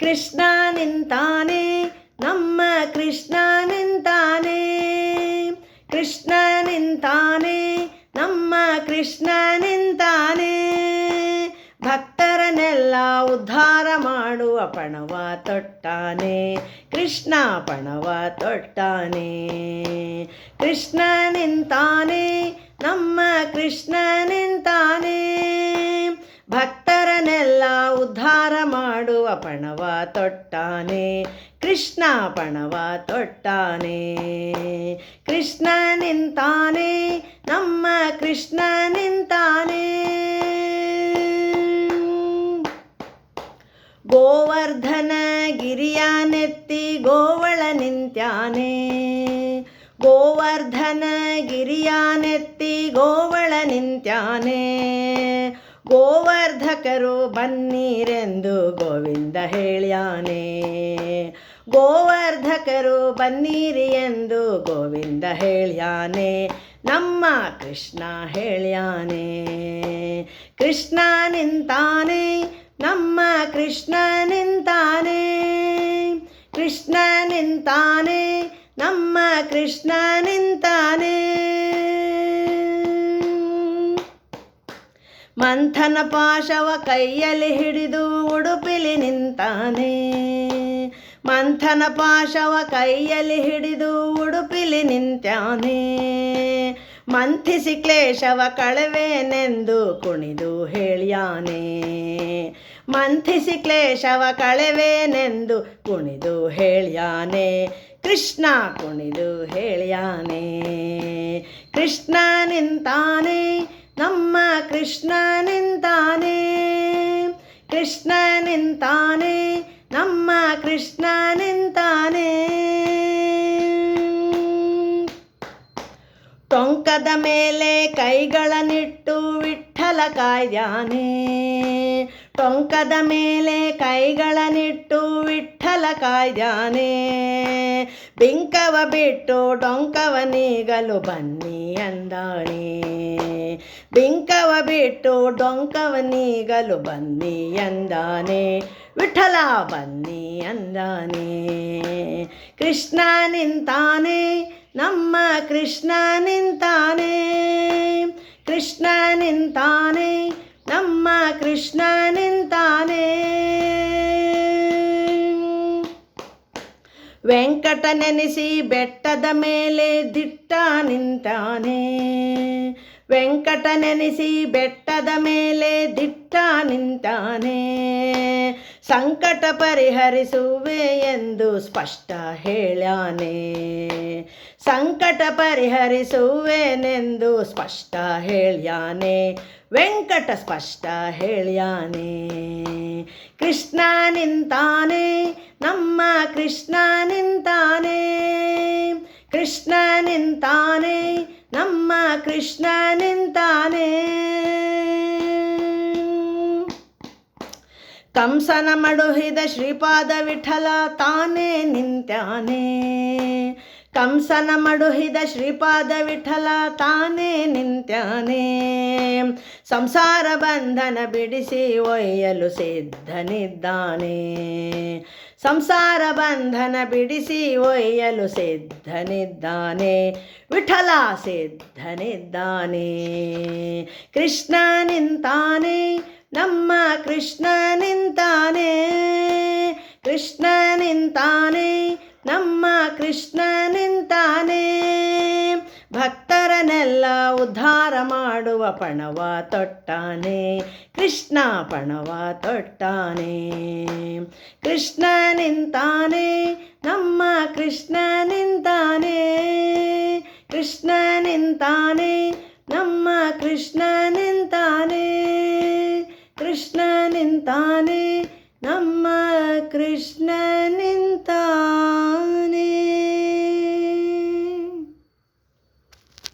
ಕೃಷ್ಣ ನಿಂತಾನೆ, ನಮ್ಮ ಕೃಷ್ಣ ನಿಂತಾನೆ. ಕೃಷ್ಣ ನಿಂತಾನೆ, ನಮ್ಮ ಕೃಷ್ಣ ನಿಂತಾನೆ. ಭಕ್ತರನ್ನೆಲ್ಲ ಉದ್ಧಾರ ಮಾಡುವ ಪಣವ ತೊಟ್ಟಾನೆ. ಕೃಷ್ಣ ಪಣವ ತೊಟ್ಟಾನೆ. ಕೃಷ್ಣ ನಿಂತಾನೆ, ನಮ್ಮ ಕೃಷ್ಣ ನಿಂತಾನೆ. ಪಣವ ತೊಟ್ಟಾನೆ, ಕೃಷ್ಣ ಪಣವ ತೊಟ್ಟಾನೆ. ಕೃಷ್ಣ ನಿಂತಾನೆ, ನಮ್ಮ ಕೃಷ್ಣ ನಿಂತಾನೆ. ಗೋವರ್ಧನ ಗಿರಿಯ ನೆತ್ತಿ ಗೋವಳ ನಿಂತ್ಯಾನೆ. ಗೋವರ್ಧನ ಗಿರಿಯ ನೆತ್ತಿ ಗೋವಳ ನಿಂತ್ಯಾನೆ. ಗೋವರ್ಧಕರು ಬನ್ನಿರೆಂದು ಗೋವಿಂದ ಹೇಳ್ಯಾನೆ. ಗೋವರ್ಧಕರು ಬನ್ನಿರಿ ಎಂದು ಗೋವಿಂದ ಹೇಳ್ಯಾನೆ. ನಮ್ಮ ಕೃಷ್ಣ ಹೇಳ್ಯಾನೆ. ಕೃಷ್ಣ ನಿಂತಾನೆ, ನಮ್ಮ ಕೃಷ್ಣ ನಿಂತಾನೆ. ಕೃಷ್ಣ ನಿಂತಾನೆ, ನಮ್ಮ ಕೃಷ್ಣ ನಿಂತಾನೆ. ಮಂಥನ ಪಾಶವ ಕೈಯಲ್ಲಿ ಹಿಡಿದು ಉಡುಪಿಲಿ ನಿಂತಾನೆ. ಮಂಥನ ಪಾಶವ ಕೈಯಲ್ಲಿ ಹಿಡಿದು ಉಡುಪಿಲಿ ನಿಂತಾನೆ ಮಂಥಿಸಿ ಕ್ಲೇಶವ ಕಳವೇನೆಂದು ಕುಣಿದು ಹೇಳ್ಯಾನೆ. ಮಂಥಿಸಿ ಕ್ಲೇಶವ ಕಳವೇನೆಂದು ಕುಣಿದು ಹೇಳ್ಯಾನೆ. ಕೃಷ್ಣ ಕುಣಿದು ಹೇಳ್ಯಾನೆ. ಕೃಷ್ಣ ನಿಂತಾನೆ. ನಮ್ಮ ಕೃಷ್ಣ ನಿಂತಾನೆ ಕೃಷ್ಣ ನಿಂತಾನೆ, ನಮ್ಮ ಕೃಷ್ಣ ನಿಂತಾನೆ. ಟೊಂಕದ ಮೇಲೆ ಕೈಗಳನ್ನಿಟ್ಟು ವಿಠಲ ಕಾಯ್ದಾನೆ. ಟೊಂಕದ ಮೇಲೆ ಕೈಗಳನ್ನಿಟ್ಟು ವಿಠಲ ಕಾಯ್ದಾನೆ. ಬಿಂಕವ ಬಿಟ್ಟು ಟೊಂಕವ ನೀಗಲು ಬನ್ನಿ ಅಂದಾಣೆ. ಬಿಂಕವ ಬಿಟ್ಟು ಡೊಂಕವನೀಗಲು ಬನ್ನಿ ಎಂದಾನೆ ವಿಠಲ ಬನ್ನಿ ಅಂದಾನೆ. ಕೃಷ್ಣ ನಿಂತಾನೆ, ನಮ್ಮ ಕೃಷ್ಣ ನಿಂತಾನೆ. ಕೃಷ್ಣ ನಿಂತಾನೆ, ನಮ್ಮ ಕೃಷ್ಣ ನಿಂತಾನೆ. ವೆಂಕಟ ನೆನೆಸಿ ಬೆಟ್ಟದ ಮೇಲೆ ದಿಟ್ಟ ನಿಂತಾನೆ. ವೆಂಕಟ ನೆನೆಸಿ ಬೆಟ್ಟದ ಮೇಲೆ ದಿಟ್ಟ ನಿಂತಾನೆ. ಸಂಕಟ ಪರಿಹರಿಸುವೆ ಎಂದು ಸ್ಪಷ್ಟ ಹೇಳ್ಯಾನೆ. ಸಂಕಟ ಪರಿಹರಿಸುವೆನೆಂದು ಸ್ಪಷ್ಟ ಹೇಳ್ಯಾನೆ. ವೆಂಕಟ ಸ್ಪಷ್ಟ ಹೇಳ್ಯಾನೆ. ಕೃಷ್ಣ ನಿಂತಾನೆ, ನಮ್ಮ ಕೃಷ್ಣ ನಿಂತಾನೆ. ಕೃಷ್ಣ ನಿಂತಾನೆ ನಮ್ಮ ಕೃಷ್ಣ ನಿಂತಾನೆ. ಕಂಸನ ಮಡುಹಿದ ಶ್ರೀಪಾದ ವಿಠಲ ತಾನೇ ನಿಂತ್ಯಾನೆ ಕಂಸನ ಮಡುಹಿದ ಶ್ರೀಪಾದ ವಿಠಲ, ತಾನೇ ನಿಂತ್ಯಾನೇ. ಸಂಸಾರ ಬಂಧನ ಬಿಡಿಸಿ ಒಯ್ಯಲು ಸಿದ್ಧನಿದ್ದಾನೆ. ಸಂಸಾರ ಬಂಧನ ಬಿಡಿಸಿ ಒಯ್ಯಲು ಸಿದ್ಧನಿದ್ದಾನೆ. ವಿಠಲ ಸಿದ್ಧನಿದ್ದಾನೆ. ಕೃಷ್ಣ ನಿಂತಾನೆ, ನಮ್ಮ ಕೃಷ್ಣ ನಿಂತಾನೆ. ಕೃಷ್ಣ ನಿಂತಾನೆ ನಮ್ಮ ಕೃಷ್ಣ ನಿಂತಾನೆ ಭಕ್ತರನ್ನೆಲ್ಲ ಉದ್ಧಾರ ಮಾಡುವ ಪಣವ ತೊಟ್ಟಾನೆ. ಕೃಷ್ಣ ಪಣವ ತೊಟ್ಟಾನೆ. ಕೃಷ್ಣ ನಿಂತಾನೆ ನಮ್ಮ ಕೃಷ್ಣ ನಿಂತಾನೆ ಕೃಷ್ಣ ನಿಂತಾನೆ ನಮ್ಮ ಕೃಷ್ಣ ನಿಂತಾನೆ ಕೃಷ್ಣ ನಿಂತಾನೆ ನಮ್ಮ ಕೃಷ್ಣ